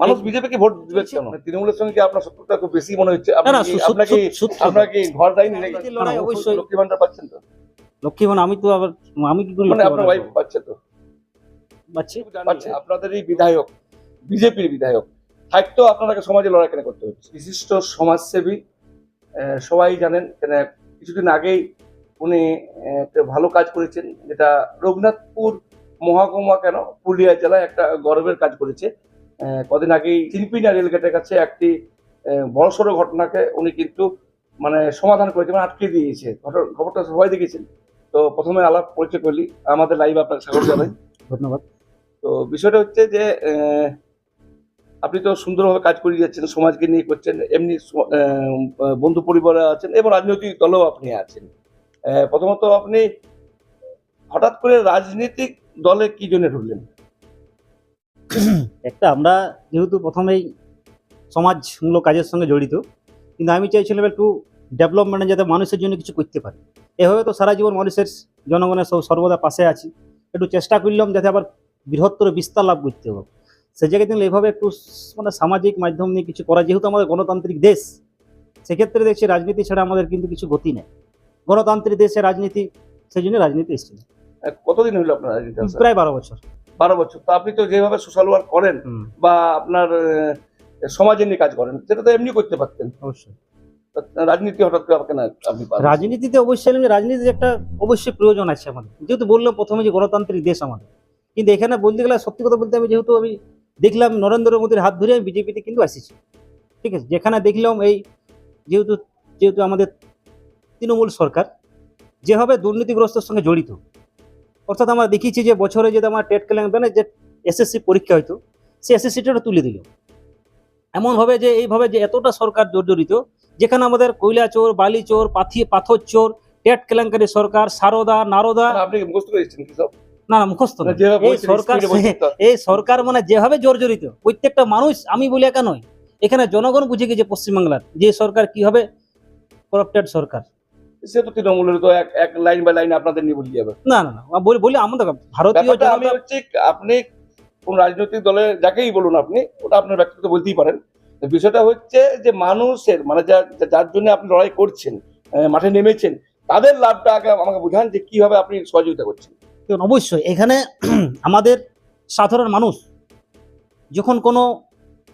মানুষ বিজেপিকে ভোট দিবে কেন? তৃণমূলের সঙ্গে আপনার শত্রুতা খুব বেশি মনে হচ্ছে? আপনাকে সু- সূত্র আপনার কি ঘর দেয়নি অবশ্যই। লক্ষ্মী ভান্ডার পাচ্ছেন তো। লক্ষ্মী আমি তো আবার আমি কি করি মানে আপনার ওয়াইফ পাচ্ছে তো। পাচ্ছে? আপনাদের এই বিধায়ক বিজেপির বিধায়ক থাকতেও আপনাকে সমাজে লড়াই কেন করতে হচ্ছে? বিশিষ্ট সমাজসেবী আহ, সবাই জানেন কেন কিছুদিন আগেই উনি একটা ভালো কাজ করেছেন যেটা রঘুনাথপুর মহাকুমা কেন? পুরুলিয়া জেলায় একটা গর্বের কাজ করেছে। কদিন আগেই চিনপিনা রেলগেটের কাছে একটি বড়সড় ঘটনাকে উনি কিন্তু মানে সমাধান করেছে মানে আটকে দিয়েছে। খবরটা সবাই দেখেছেন। তো প্রথমে আলাপ পরিচয় করলি। আমাদের লাইভ আপনাকে স্বাগত জানাই। ধন্যবাদ। তো বিষয়টা হচ্ছে যে আপনি তো সুন্দরভাবে কাজ করে যাচ্ছেন সমাজকে নিয়ে করছেন এমনি বন্ধু পরিবারে আছেন এবং রাজনৈতিক দলেও আপনি আছেন। প্রথমত আপনি হঠাৎ করে রাজনৈতিক দলে কি জন্য ঢুকলেন? একটা আমরা যেহেতু প্রথমেই সমাজমূলক কাজের সঙ্গে জড়িত কিন্তু আমি চাইছিলাম একটু ডেভেলপমেন্টে যাতে মানুষের জন্য কিছু করতে পারি। এভাবে তো সারা জীবন মানুষের জনগণের সব সর্বদা পাশে আছি। একটু চেষ্টা করলাম যাতে আবার বৃহত্তর বিস্তার লাভ করতে হবে সে জায়গায় কিন্তু এইভাবে একটু মানে সামাজিক মাধ্যম নিয়ে কিছু করা যেহেতু আমাদের গণতান্ত্রিক দেশ সেক্ষেত্রে দেখছি রাজনীতি ছাড়া আমাদের কিন্তু কিছু গতি নেই। গণতান্ত্রিক দেশে রাজনীতি সেই জন্য রাজনীতি এসেছিল কতদিন হলো আপনার রাজনীতি? প্রায় বারো বছর। বারো বছর। তো আপনি তো যেভাবে সোশ্যাল ওয়ার্ক করেন বা আপনার সমাজে নিয়ে কাজ করেন সেটা তো এমনি করতে পারতেন। অবশ্যই। রাজনীতি হঠাৎ করে আপনি রাজনীতিতে অবশ্যই আমি রাজনীতির একটা অবশ্যই প্রয়োজন আছে আমাদের। যেহেতু বললাম প্রথমে যে গণতান্ত্রিক দেশ আমাদের। কিন্তু এখানে বলতে গেলে সত্যি কথা বলতে আমি যেহেতু আমি দেখলাম নরেন্দ্র মোদীর হাত ধরে আমি বিজেপিতে কিন্তু আসিছি। ঠিক আছে? যেখানে দেখলাম এই যেহেতু যেহেতু আমাদের তৃণমূল সরকার যেভাবে দুর্নীতিগ্রস্তর সঙ্গে জড়িত অর্থাৎ আমরা দেখিয়েছি যে বছরে যদি আমার টেট কেলেঙ্কানে যে এসএসসি পরীক্ষা হইতো সে এসএসসিটা তুলে দিল। এমনভাবে যে এইভাবে যে এতটা সরকার জর্জরিত যেখানে আমাদের কয়লা চোর বালি চোর পাথি পাথর চোর টেট কেলেঙ্কারি সরকার সারদা নারদা মানে আপনি মুখস্থ করেছেন কি সব? না না মুখস্থ। মানে এই সরকার। এই সরকার মানে যেভাবে জর্জরিত প্রত্যেকটা মানুষ আমি বলি একা নয়। এখানে জনগণ বুঝে গেছে পশ্চিমবাংলার যে সরকার কীভাবে হবে? করাপ্টেড সরকার। সে তো তৃণমূলের তো এক এক লাইন বাই লাইন আপনাদের নিয়ে বলে যাবে না না না বলি বলি আমাদের ভারতীয় আমি হচ্ছে আপনি কোন রাজনৈতিক দলের যাকেই বলুন আপনি ওটা আপনার ব্যক্তিগত বলতেই পারেন। বিষয়টা হচ্ছে যে মানুষের মানে যা- যার জন্য আপনি লড়াই করছেন মাঠে নেমেছেন তাদের লাভটা আগে আমাকে বোঝান যে কীভাবে আপনি সহযোগিতা করছেন। অবশ্যই এখানে আমাদের সাধারণ মানুষ যখন কোনো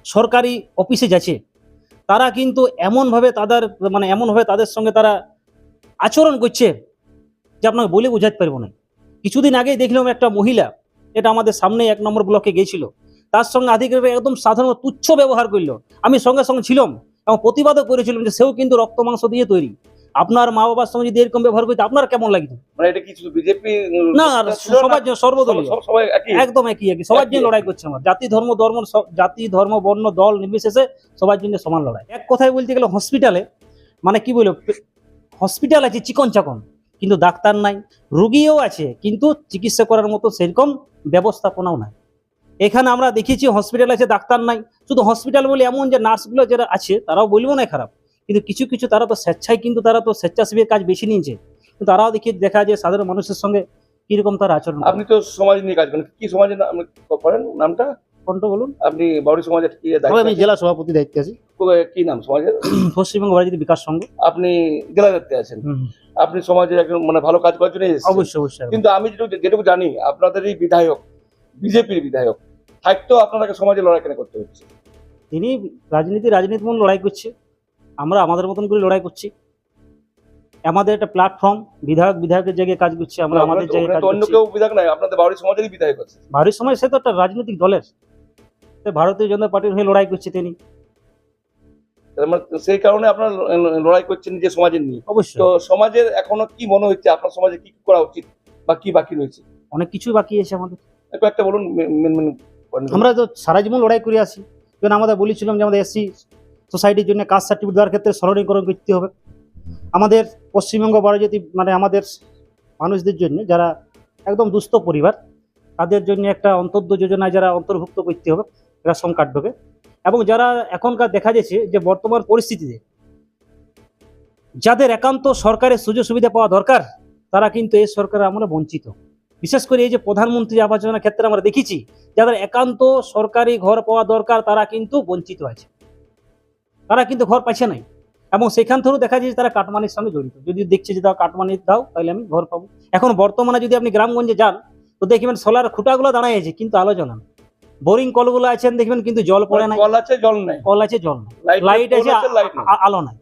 সরকারি অফিসে যাচ্ছে তারা কিন্তু এমনভাবে তাদের মানে এমনভাবে তাদের সঙ্গে তারা আচরণ করছে যে আপনাকে বলে বোঝাতে পারব না। কিছুদিন আগেই দেখলাম একটা মহিলা এটা আমাদের সামনে এক নম্বর ব্লকে গিয়েছিল তার সঙ্গে আধিকারিক একদম সাধারণ তুচ্ছ ব্যবহার করল। আমি সঙ্গে সঙ্গে ছিলাম এবং প্রতিবাদও করেছিলাম যে সেও কিন্তু রক্ত মাংস দিয়ে তৈরি। আপনার মা বাবার সঙ্গে যদি এরকম ব্যবহার করতে আপনার কেমন লাগতো? মানে না সবার জন্য সর্বদলীয়। সবাই একই? একদম একই একই। সবার জন্য লড়াই করছে আমার। জাতি ধর্ম ধর্ম সব- জাতি ধর্ম বর্ণ দল নির্বিশেষে সবার জন্য সমান লড়াই। এক কথায় বলতে গেলে হসপিটালে মানে কি বলব হসপিটাল আছে চিকন চাকন, কিন্তু ডাক্তার নাই, রুগীও আছে, কিন্তু চিকিৎসা করার মতো সেরকম ব্যবস্থাপনাও নাই। এখানে আমরা দেখেছি হসপিটাল আছে, ডাক্তার নাই, শুধু হসপিটাল বলে, এমন যে নার্সগুলো যারা আছে, তারাও বলব না খারাপ। কিন্তু কিছু কিছু তারা তো স্বেচ্ছায়, কিন্তু তারা তো স্বেচ্ছাসেবীর কাজ বেছে নিয়েছে। কিন্তু তারাও দেখি দেখা যায় সাধারণ মানুষের সঙ্গে কীরকম তার আচরণ আপনি তো সমাজ নিয়ে কাজ করেন, কি সমাজের করেন নামটা? কোনটা বলুন। আপনি বাউরি সমাজের কি দায়িত্ব আমি জেলা সভাপতি দায়িত্বে আছি। কি নাম সমাজের? পশ্চিমবঙ্গ রাজ্য বিকাশ সংঘ। আপনি জেলা দায়িত্বে আছেন আপনি সমাজের একজন মানে ভালো কাজ করার জন্য অবশ্যই অবশ্যই। কিন্তু আমি যেটুকু যেটুকু জানি আপনাদের এই বিধায়ক বিজেপির বিধায়ক থাকতেও আপনাকে সমাজে লড়াই কেন করতে হচ্ছে? তিনি রাজনীতি রাজনীতি মন লড়াই করছে। আমরা আমাদের মতন করে লড়াই করছি। আমাদের একটা প্ল্যাটফর্ম বিধায়ক বিধায়কের জায়গায় কাজ করছি। আমরা আমাদের জায়গায় অন্য কেউ বিধায়ক নাই আপনাদের বাউরি সমাজেরই বিধায়ক আছে। ভারী সময় সে তো একটা রাজনৈতিক দলের। ভারতীয় জনতা পার্টির হয়ে লড়াই করছে তিনি। মানে সেই কারণে আপনারা লড়াই করছেন যে সমাজের নিয়ে। অবশ্যই। তো সমাজের এখনও কি মনে হচ্ছে? আপনার সমাজে কি কি করা উচিত বা কি বাকি রয়েছে? অনেক কিছুই বাকি আছে আমাদের। একটু একটা বলুন আমরা তো সারা জীবন লড়াই করে আসি। যেমন আমাদের বলেছিলাম যে আমাদের এসসি সোসাইটির জন্য কাস্ট সার্টিফিকেট দেওয়ার ক্ষেত্রে সরলীকরণ করতে হবে। আমাদের পশ্চিমবঙ্গ বারোজাতি মানে আমাদের মানুষদের জন্য যারা একদম দুস্থ পরিবার তাদের জন্য একটা অন্তর্দ যোজনায় যারা অন্তর্ভুক্ত করতে হবে। রেশন কার্ড ঢোকে। এবং যারা এখনকার দেখা যাচ্ছে যে বর্তমান পরিস্থিতিতে যাদের একান্ত সরকারের সুযোগ সুবিধা পাওয়া দরকার, তারা কিন্তু এই সরকারের আমলে বঞ্চিত। বিশেষ করে এই যে প্রধানমন্ত্রী আবাস যোজনার ক্ষেত্রে আমরা দেখেছি, যাদের একান্ত সরকারি ঘর পাওয়া দরকার, তারা কিন্তু বঞ্চিত আছে। তারা কিন্তু ঘর পাচ্ছে নাই। এবং সেখান থেকেও দেখা যায় তারা কাটমানির সঙ্গে জড়িত। যদি দেখছে যে দাও কাটমানি দাও, তাহলে আমি ঘর পাবো। এখন বর্তমানে যদি আপনি গ্রামগঞ্জে যান, তো দেখবেন সোলার খুঁটাগুলো দাঁড়ায় আছে, কিন্তু আলো জ্বলে না। বোরিং কলগুলো আছেন দেখবেন কিন্তু জল পড়ে না। কল আছে জল নাই। কল আছে জল নাই। লাইট আছে আলো নাই।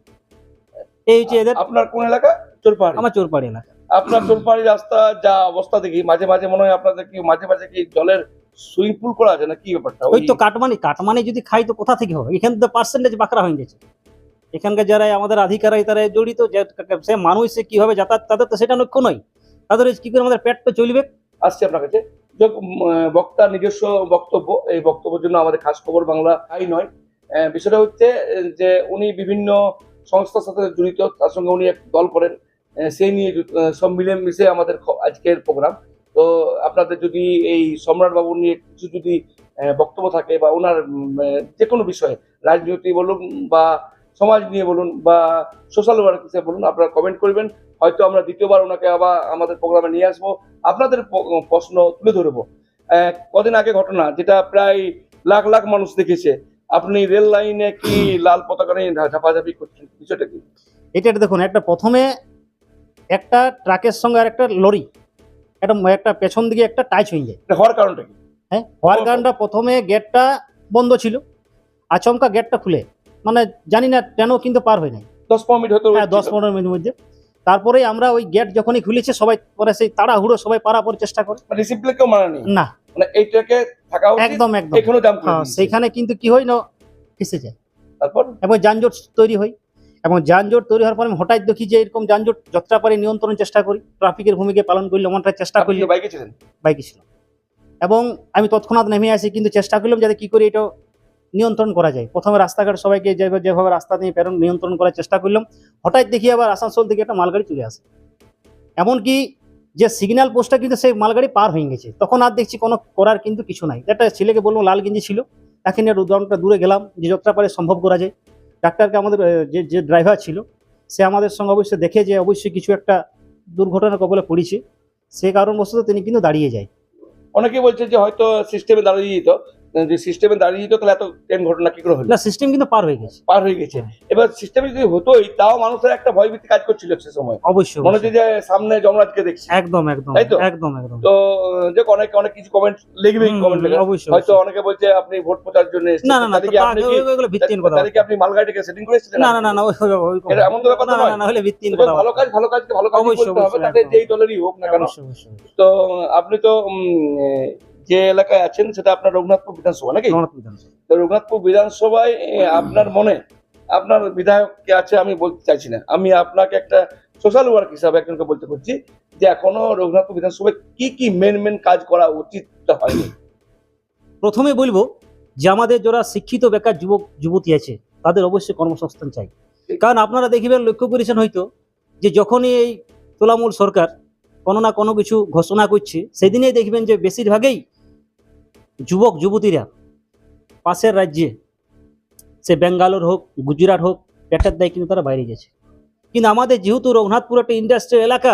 এই হচ্ছে এদের আপনার কোন এলাকা? চোরপাহাড়ি। আমার চোরপাড়ি এলাকা। আপনার চোরপাহাড়ি রাস্তা যা অবস্থা দেখি মাঝে মাঝে মনে হয় আপনাদের কি মাঝে মাঝে কি জলের সুইমিং পুল করা আছে না কি ব্যাপারটা? ওই তো কাটমানি কাটমানি যদি খাই তো কোথা থেকে হবে? এখানে তো পার্সেন্টেজ বাঁকড়া হয়ে গেছে। এখানকার যারা আমাদের আধিকারিক তারা জড়িত যে সে মানুষ সে কীভাবে যাতায়াত তাদের তো সেটা লক্ষ্য নয়। তাদের কি করে আমাদের পেট তো চলবে? আসছে আপনার কাছে। বক্তার নিজস্ব বক্তব্য। এই বক্তব্যের জন্য আমাদের খাস খবর বাংলা তাই নয়। বিষয়টা হচ্ছে যে উনি বিভিন্ন সংস্থার সাথে জড়িত, তার সঙ্গে উনি এক দল করেন সেই নিয়ে সব মিলে মিশে আমাদের আজকের প্রোগ্রাম। তো আপনাদের যদি এই সম্রাট বাবু নিয়ে কিছু যদি বক্তব্য থাকে বা ওনার যে কোনো বিষয়ে, রাজনীতি বলুন বা সমাজ নিয়ে বলুন বা সোশ্যাল ওয়ার্ক বলুন, আপনারা কমেন্ট করবেন। হয়তো আমরা দ্বিতীয়বার ওনাকে আবার আমাদের প্রোগ্রামে নিয়ে আসব। আপনাদের প্রশ্ন তুলে ধরবো। কদিন আগে ঘটনা যেটা প্রায় লাখ লাখ মানুষ দেখেছে। আপনি রেল লাইনে কি লাল পতাকা নিয়ে ঝাপাঝাপি করছেন? বিষয়টা কি? এটা একটা দেখুন একটা প্রথমে একটা ট্রাকের সঙ্গে আর একটা লরি একটা একটা পেছন দিকে একটা টাচ হয়ে যায়। হওয়ার কারণটা কি? হ্যাঁ হওয়ার কারণটা প্রথমে গেটটা বন্ধ ছিল আচমকা গেটটা খুলে। মানে জানি না কেন কিন্তু পার হয় নাই। দশ পনেরো মিনিট হয়তো হ্যাঁ দশ পনেরো মিনিটের মধ্যে। তারপরে আমরা ওই গেট যখনই খুলেছে সবাই পরে সেই তাড়াহুড়ো সবাই পারাপার চেষ্টা করে। মানা নেই না। মানে এইটাকে থাকা একদম একদম। করে হ্যাঁ সেইখানে কিন্তু কি হয় না ফেসে যায়। তারপর? এবং যানজট তৈরি হয়। এবং যানজট তৈরি হওয়ার পরে আমি হঠাৎ দেখি যে এরকম যানজট যতটা পারি নিয়ন্ত্রণের চেষ্টা করি ট্রাফিকের ভূমিকা পালন করলে এমনটা চেষ্টা করলে বাইকে ছিলেন? বাইকে ছিল এবং আমি তৎক্ষণাৎ নেমে আসি কিন্তু চেষ্টা করলাম যাতে কি করে এটা নিয়ন্ত্রণ করা যায়। প্রথমে রাস্তাঘাট সবাইকে যেভাবে রাস্তা দিয়ে প্রেরণ নিয়ন্ত্রণ করার চেষ্টা করলাম। হঠাৎ দেখি আবার আসানসোল থেকে একটা মালগাড়ি চলে আসে। এমনকি যে সিগন্যাল পোস্টটা কিন্তু সেই মালগাড়ি পার হয়ে গেছে। তখন আর দেখছি কোনো করার কিন্তু কিছু নাই। একটা ছেলেকে বললাম লাল গেঞ্জি ছিল। তাকে নিয়ে উদাহরণটা দূরে গেলাম, যে যতটা পারে সম্ভব করা যায়। ডাক্তারকে আমাদের যে যে ড্রাইভার ছিল, সে আমাদের সঙ্গে অবশ্যই দেখে যে অবশ্যই কিছু একটা দুর্ঘটনার কবলে পড়েছে। সে কারণবশত তিনি কিন্তু দাঁড়িয়ে যায়। অনেকে বলছে যে হয়তো সিস্টেমে দাঁড়িয়ে যেত। যে সিস্টেমে দাঁড়িয়ে যেত তাহলে এত ট্রেন ঘটনা কি করে হলো? না সিস্টেম কিন্তু পার হয়ে গেছে। পার হয়ে গেছে। এবার সিস্টেমে যদি হতোই তাও মানুষের একটা ভয়ভীতি কাজ করছিল সে সময়। অবশ্যই মনে হচ্ছে যে সামনে যমরাজকে দেখছি। একদম একদম তাই তো? একদম একদম। তো যে অনেক অনেক কিছু কমেন্ট লিখবেই কমেন্ট অবশ্যই হয়তো অনেকে বলছে আপনি ভোট প্রচার জন্য না না না আপনি কি ভিত্তিহীন কথা তাহলে কি আপনি মালগাড়িটাকে সেটিং করেছিলেন না না না না ওই- এটা এমন তো ব্যাপার না, না, হলে ভিত্তিহীন কথা ভালো কাজ ভালো কাজকে ভালো কাজ করতে হবে তাতে যেই দলেরই হোক না কেন। তো আপনি তো যে এলাকায় আছেন সেটা আপনার রঘুনাথপুর বিধানসভা নাকি? রঘুনাথপুর বিধানসভায় আপনার মনে আপনার বিধায়ক কে আছে আমি বলতে চাইছি না। আমি আপনাকে একটা সোশ্যাল ওয়ার্ক হিসাবে একজনকে বলতে করছি যে এখনও রঘুনাথপুর বিধানসভায় কি কি মেন মেন কাজ করা উচিত হয়নি। প্রথমে বলব যে আমাদের যারা শিক্ষিত বেকার যুবক যুবতী আছে তাদের অবশ্যই কর্মসংস্থান চাই। কারণ আপনারা দেখবেন লক্ষ্য করেছেন হয়তো যে যখনই এই তোলামূল সরকার কোনো না কোনো কিছু ঘোষণা করছে সেদিনেই দেখবেন যে বেশিরভাগই যুবক, যুবতীরা, পাশের রাজ্যে, সে বেঙ্গালোর হোক, গুজরাট হোক, পেটের দায় কিন্তু তারা বাইরে গেছে। কিন্তু আমাদের যেহেতু রঘুনাথপুর একটা ইন্ডাস্ট্রিয়াল এলাকা,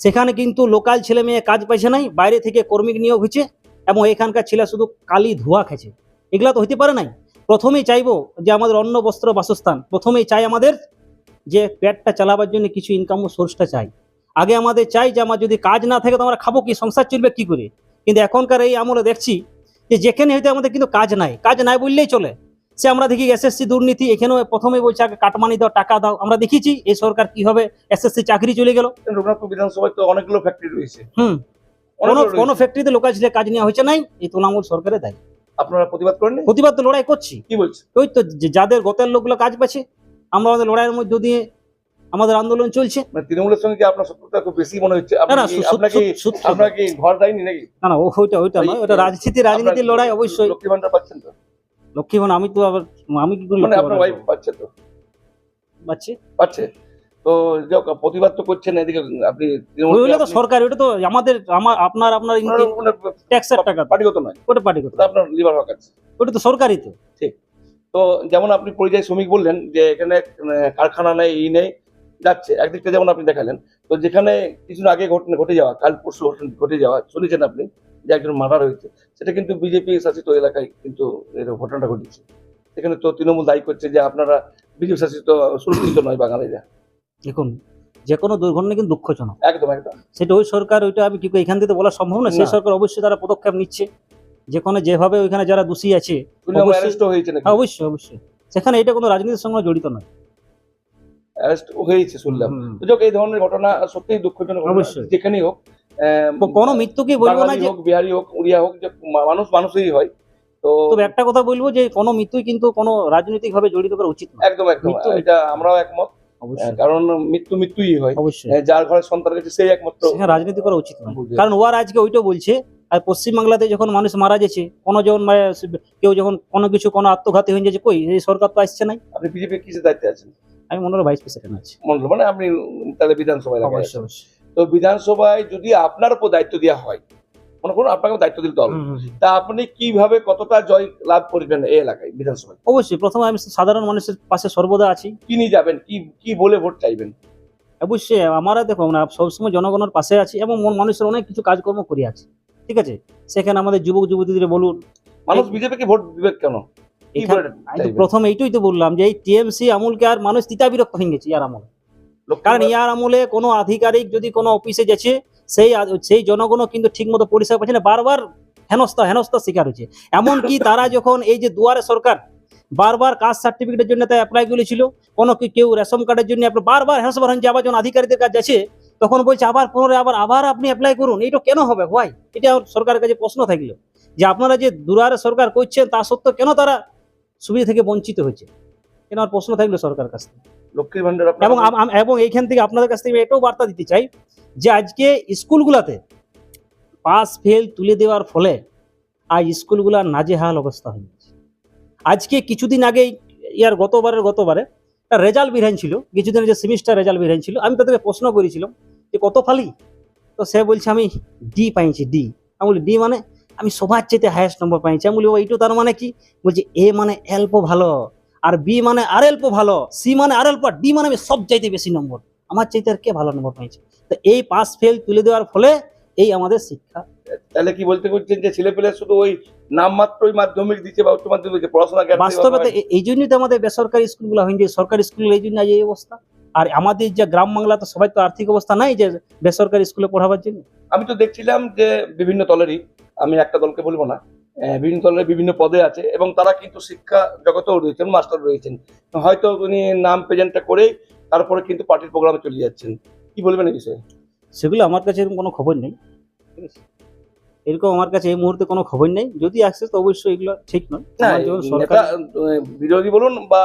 সেখানে কিন্তু লোকাল ছেলে মেয়ে কাজ পাইছে নাই, বাইরে থেকে কর্মী নিয়োগ হয়েছে এবং এখানকার ছেলে শুধু কালি ধোয়া খেছে এগুলা তো হইতে পারে নাই। প্রথমেই চাইব যে আমাদের অন্ন, বস্ত্র, বাসস্থান, প্রথমেই চাই আমাদের যে পেটটা চালাবার জন্য কিছু ইনকাম সোর্সটা চাই। আগে আমাদের চাই যে আমার যদি কাজ না থাকে তো আমরা খাব কি? সংসার চলবে কি করে? কিন্তু এখনকার এই আমলে দেখছি যে যেখানে হয়তো আমাদের কিন্তু কাজ নাই কাজ নাই বললেই চলে। সে আমরা দেখি এসএসসি দুর্নীতি এখানেও প্রথমে বলছে আগে কাটমানি দাও টাকা দাও। আমরা দেখেছি এই সরকার কীভাবে এসএসসি চাকরি চলে গেল। রঘুনাথপুর বিধানসভায় তো অনেকগুলো ফ্যাক্টরি রয়েছে। হুম। কোনো কোনো ফ্যাক্টরিতে লোকাল ছেলে কাজ নেওয়া হয়েছে নাই এই তৃণমূল সরকারের দায়। আপনারা প্রতিবাদ করেননি প্রতিবাদ তো লড়াই করছি। কি বলছে ওই তো যাদের গতের লোকগুলো কাজ পাচ্ছে আমরা আমাদের লড়াইয়ের মধ্যে দিয়ে আমাদের আন্দোলন চলছে। মানে তৃণমূলের সঙ্গে আপনার শত্রুতা খুব বেশি মনে হচ্ছে? আপনাকে ঘর দেয়নি নাকি? না না ওইটা ওইটা নয় ওটা রাজনীতি রাজনীতির লড়াই অবশ্যই। লক্ষ্মী ভান্ডার পাচ্ছেন তো? লক্ষ্মী আমি তো আবার আমি কি করে মানে আপনার ভাণ্ডার ওয়াইফ পাচ্ছে তো? পাচ্ছি? পাচ্ছে? তো প্রতিবাদ তো করছেন এদিকে আপনি ওইগুলো তো সরকার ওটা তো আমাদের আমার আপনার আপনার ট্যাক্সের টাকা পার্টিগত নয়। ওটা পার্টি করতে ওটা আপনার লিভার হক আছে ওটা তো তো। তো যেমন আপনি পরিযায়ী শ্রমিক বললেন যে এখানে কারখানা নেই ই নেই যাচ্ছে একদিকটা যেমন আপনি দেখালেন তো যেখানে কিছুদিন আগে ঘটনা ঘটে যাওয়া কাল পরশু ঘটনা ঘটে যাওয়া শুনেছেন আপনি যে একজন মার্ডার হয়েছে সেটা কিন্তু বিজেপি শাসিত এলাকায় কিন্তু ঘটনাটা ঘটেছে। সেখানে তো তৃণমূল দায়ী করছে যে আপনারা বিজেপি শাসিত সুরক্ষিত নয় বাঙালিরা। দেখুন যে কোনো দুর্ঘটনা কিন্তু দুঃখজনক। একদম একদম। সেটা ওই সরকার ওইটা আমি কি এখান থেকে বলা সম্ভব না সেই সরকার অবশ্যই তারা পদক্ষেপ নিচ্ছে। যেখানে যেভাবে ওইখানে যারা দোষী আছে হ্যাঁ, অবশ্যই অবশ্যই। সেখানে এটা কোনো রাজনীতির সঙ্গে জড়িত নয়। অ্যারেস্ট হয়েছে শুনলাম। যাক, এই ধরনের ঘটনা সত্যিই দুঃখজনক যেখানেই হোক কোনো মৃত্যুকে বলব না যে হোক বিহারি হোক উড়িয়া হোক যে মানুষ মানুষই হয় তো তবে একটা কথা বলব যে কোনো মৃত্যুই কিন্তু কোনো রাজনৈতিক ভাবে জড়িত করা উচিত নয়। একদম একদম। এটা আমরাও একমত। কারণ মৃত্যু মৃত্যুই হয়। অবশ্যই। যার ঘরে সন্তান গেছে সেই একমাত্র রাজনীতি করা উচিত নয়। কারণ ওরা আজকে ওইটা বলছে আর পশ্চিমবাংলাতে যখন মানুষ মারা যাচ্ছে কোনো যখন মানে কেউ যখন কোনো কিছু কোনো আত্মঘাতী হয়ে যাচ্ছে কই? এই সরকার তো আসছে নাই। আপনি বিজেপি কিসের দায়িত্বে আছেন? আমি মনে হয় ভাইস প্রেসিডেন্ট আছি। মন্ডল মানে আপনি তাহলে বিধানসভায় অবশ্যই অবশ্যই। তো বিধানসভায় যদি আপনার উপর দায়িত্ব দেওয়া হয় মনে করুন আপনাকে দায়িত্ব দিল দল। তা আপনি কীভাবে কতটা জয় লাভ করবেন এই এলাকায় বিধানসভায়? অবশ্যই প্রথমে আমি সাধারণ মানুষের পাশে সর্বদা আছি। কি নিয়ে যাবেন? কি কি বলে ভোট চাইবেন? অবশ্যই আমরা দেখো আমরা সবসময় জনগণের পাশে আছি এবং মন- মানুষের অনেক কিছু কাজকর্ম করে আছি। ঠিক আছে? সেখানে আমাদের যুবক যুবতীদের বলুন। মানুষ বিজেপিকে ভোট দিবে কেন? তো? প্রথম এইটাই তো বললাম যে এই টিএমসি আমুলকে আর মানুষ তিতা বিরক্ত হয়ে গেছে ইয়ার আমল। কারণ ইয়ার আমলে কোনো আধিকারিক যদি কোনো অফিসে যাচ্ছে সেই সেই জনগণও কিন্তু ঠিক মতো পরিষেবা পাচ্ছে না বারবার হেনস্থা হেনস্থা শিকার হচ্ছে এমনকি তারা যখন এই যে দুয়ারে সরকার বারবার কাস্ট সার্টিফিকেটের জন্য তাই অ্যাপ্লাই করেছিল কোনো কি কেউ রেশন কার্ডের জন্য বারবার হেনস্থা হচ্ছে আবার যখন আধিকারিকদের কাছে যাচ্ছে তখন বলছে আবার পুনরায় আবার আবার আপনি অ্যাপ্লাই করুন। এইটা কেন হবে? ভাই এটা আমার সরকারের কাছে প্রশ্ন থাকল। যে আপনারা যে দুয়ারে সরকার করছেন তা সত্ত্বেও কেন তারা সুবিধা থেকে বঞ্চিত হয়েছে। কেন আমার প্রশ্ন থাকল সরকারের কাছে লক্ষ্মীর ভান্ডার এবং এবং এইখান থেকে আপনাদের কাছ থেকে এটাও বার্তা দিতে চাই যে আজকে স্কুলগুলোতে পাস ফেল তুলে দেওয়ার ফলে আজ স্কুলগুলার নাজেহাল অবস্থা হয়ে গেছে। আজকে কিছুদিন আগে ইয়ার গতবারের গতবারে রেজাল্ট বিধান ছিল কিছুদিন যে সেমিস্টার রেজাল্ট বিধান ছিল আমি তাদেরকে প্রশ্ন করেছিলাম যে কত ফালি? তো সে বলছে আমি ডি পাইছি ডি আমি বলি ডি মানে আমি সবার চাইতে হায়েস্ট নম্বর পাইছি। আমি বলি ও এইটু তার মানে কি? বলছে এ মানে অল্প ভালো আর বি মানে আর অল্প ভালো সি মানে আর অল্প ডি মানে আমি সব চাইতে বেশি নম্বর আমার চাইতে আর কে ভালো নম্বর পাইছে? তো এই পাস ফেল তুলে দেওয়ার ফলে এই আমাদের শিক্ষা। তাহলে কি বলতে করছেন যে ছেলে পেলে শুধু ওই নামমাত্রই মাধ্যমিক দিচ্ছে বা উচ্চ মাধ্যমিক দিচ্ছে? পড়াশোনা জ্ঞান বাস্তবে তো এই জন্যই তো আমাদের বেসরকারি স্কুলগুলো হয়নি সরকারি স্কুল এই জন্য আজ এই অবস্থা। আর আমাদের যে গ্রাম বাংলা তো সবাই তো আর্থিক অবস্থা নাই যে বেসরকারি স্কুলে পড়াবার জন্য। আমি তো দেখছিলাম যে বিভিন্ন দলেরই আমি একটা দলকে বলব না। বিভিন্ন দলের বিভিন্ন পদে আছে এবং তারা কিন্তু শিক্ষা জগতেও রয়েছেন মাস্টার রয়েছেন। হয়তো উনি নাম প্রেজেন্টটা করেই তারপরে কিন্তু পার্টির প্রোগ্রামে চলে যাচ্ছেন। কি বলবেন এই বিষয়ে? সেগুলো আমার কাছে এরকম কোনো খবর নেই। ঠিক আছে এরকম আমার কাছে এই মুহূর্তে কোনো খবর নেই। যদি আসছে তো অবশ্যই এগুলো ঠিক নয়। বিরোধী বলুন বা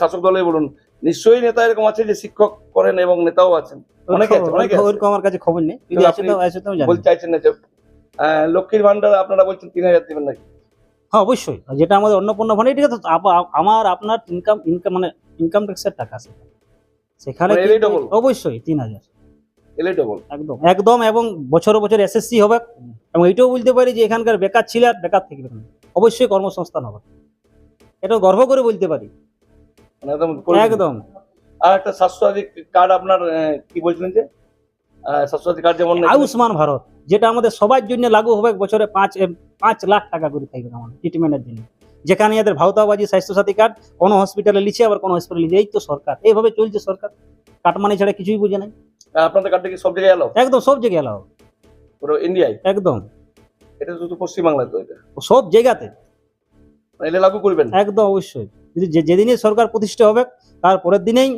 শাসক দলে বলুন নিশ্চয়ই নেতা এরকম আছে যে শিক্ষক করেন এবং নেতাও আছেন। অনেকে আছে, অনেকে ওরকম আমার কাছে খবর নেই। যদি তো আসে তো আসে তো জানি। বলতে চাইছেন না লক্ষ্মীর ভান্ডার আপনারা বলছেন তিন হাজার দেবেন নাকি? হ্যাঁ অবশ্যই। যেটা আমাদের অন্নপূর্ণা ফান্ড এটা তো আমার আপনার ইনকাম ইনকাম মানে ইনকাম ট্যাক্সের টাকা সেটা সেখানে মানে? অবশ্যই তিন হাজার। একদম একদম এবং বছর বছর এসএসসি হবে এবং এটাও বলতে পারি যে এখানকার বেকার ছিল আর বেকার থাকবে না। অবশ্যই কর্মসংস্থান হবে। এটা গর্ব করে বলতে পারি। মানে একদম একদম। আর একটা স্বাস্থ্যসাথী কার্ড আপনার কি বলছিলেন যে? আহ, স্বাস্থ্যসাথী কার্ড যেমন আয়ুষ্মান ভারত যেটা আমাদের সবার জন্য লাগু হবে বছরে পাঁচ পাঁচ লাখ টাকা করে থাকবে আমাদের ট্রিটমেন্টের জন্য। যেখানে এদের ভাওতাবাজি স্বাস্থ্যসাথী কার্ড কোনো হসপিটালে লিখছে আবার কোনো হসপিটালে লিখছে এই তো সরকার। এইভাবে চলছে সরকার। কাটমানি ছাড়া কিছুই বুঝে নাই। আপনাদের কার্ডটা কি সব জায়গায় এলো একদম সব জায়গায় এলাও পুরো ইন্ডিয়ায় একদম। এটা শুধু পশ্চিমবাংলায় তো এটা? সব জায়গাতে। এলে লাগু করবেন? একদম অবশ্যই। যদি যেদিনই সরকার প্রতিষ্ঠা হবে তার পরের দিনেই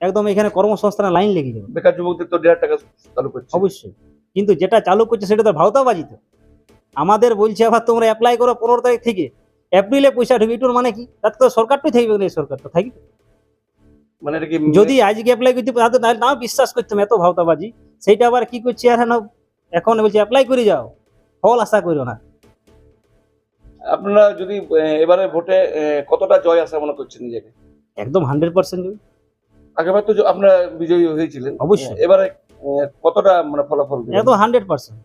একদম এখানে কর্মসংস্থানের লাইন লেগে যাবে। বেকার যুবকদের তো দেড় হাজার টাকা চালু করছে। অবশ্যই। কিন্তু যেটা চালু করছে সেটা তো ভাওতাবাজি তো আমাদের বলছে আবার তোমরা অ্যাপ্লাই করো পনেরো তারিখ থেকে। এপ্রিলে পয়সা ঢুকে এটুর মানে কি? তাতে তো সরকারটাই থাকবে না এই সরকার তো। থাকবে মানে এটা কি যদি আজকে অ্যাপ্লাই করতে তাহলে তাহলে নাও বিশ্বাস করতাম এত ভাওতাবাজি। সেইটা আবার কি করছে আর না এখন বলছে অ্যাপ্লাই করে যাও। ফল আশা করো না। আপনারা যদি এবারে ভোটে কতটা জয় আসা মনে করছেন নিজেকে? একদম হান্ড্রেড পার্সেন্ট আগেবার তো আপনারা বিজয়ী হয়েছিলেন। অবশ্যই। এবারে কতটা মানে ফলাফল একদম hundred percent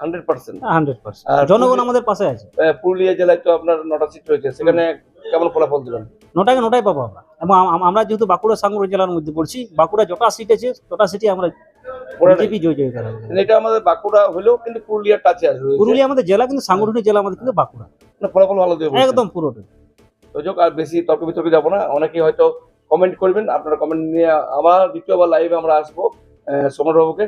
hundred percent hundred percent জনগণ আমাদের পাশে আছে। পুরুলিয়া জেলায় তো আপনার নটা সিট রয়েছে। সেখানে কেমন ফলাফল দিবেন নটাকে নটাই পাবো আমরা। এবং আম- আম- আমরা যেহেতু বাঁকুড়া সাংগড় জেলার মধ্যে পড়ছি বাঁকুড়া যটা সিট আছে তটা সিটি আমরা বিজেপি জয় জয় করা এটা আমাদের বাঁকুড়া হলেও কিন্তু পুরুলিয়ার টাচে আসবে পুরুলিয়া আমাদের জেলা কিন্তু সাংগঠনিক জেলা আমাদের কিন্তু বাঁকুড়া। মানে ফলাফল ভালো দেবে একদম পুরোটা তো যোগ আর বেশি তর্ক বিতর্কে যাব না। অনেকেই হয়তো কমেন্ট করবেন, আপনারা কমেন্ট নিয়ে আবার দ্বিতীয়বার লাইভে আমরা আসব সমরবাবুকে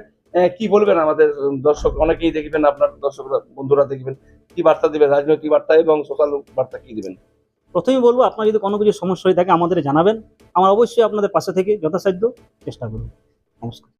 কি বলবেন আমাদের দর্শক? অনেকেই দেখবেন, আপনার দর্শকরা, বন্ধুরা দেখবেন, কি বার্তা দেবেন, রাজনৈতিক বার্তা এবং সোশ্যাল বার্তা কি দেবেন? প্রথমে বলব, আপনার যদি কোনো কিছু সমস্যা হয়ে থাকে আমাদের জানাবেন। আমরা অবশ্যই আপনাদের পাশে থেকে যথাসাধ্য চেষ্টা করব। নমস্কার।